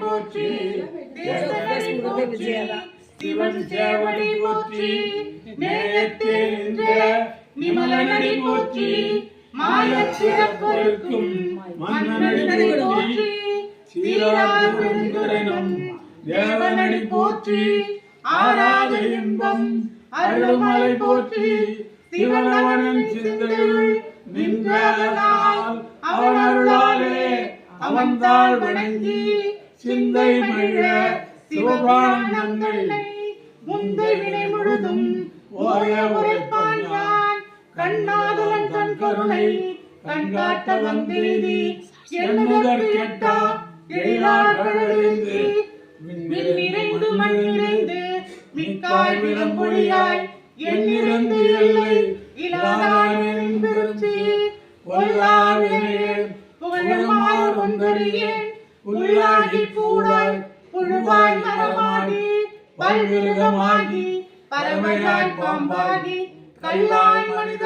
போற்றி. சிவன் சேவடி போற்றி. நேயத்தே நின்ற நிமலனடி போற்றி. மாயச்சிறப்பொருக்கும் மன்னனடி போற்றி. சீராதுரனும் தேவனடி போற்றி. ஆராத இன்பம் அருள்மலை போற்றி. சிவனவனின் சிந்தையுள் நின்றதனால் அவன் அருளாலே அவன்தாள் வணங்கி. சிந்தை மழ சிவபானங்கள் முந்தை வினை முழுதும் ஓய உரைப்பான் யான் கண்ணாதவன் தன் கருணை கண்காட்ட வந்தேதி எண்ணுதற் கேட்டா எழிலாழ்களிருந்து விண்ணிறைந்து மண்ணிறைந்து மிக்காய் விளம்பொழியாய் எண்ணிறந்து எல்லை இலாதாரின் பெருச்சி பொல்லாவினையேன் புகழமார் ஒன்றறியேன் உள்ளாகி பூடாய் புழுவாய் மரமாகி பல்விருகமாகி பறவையாய் பாம்பாகி கல்லாய் மனித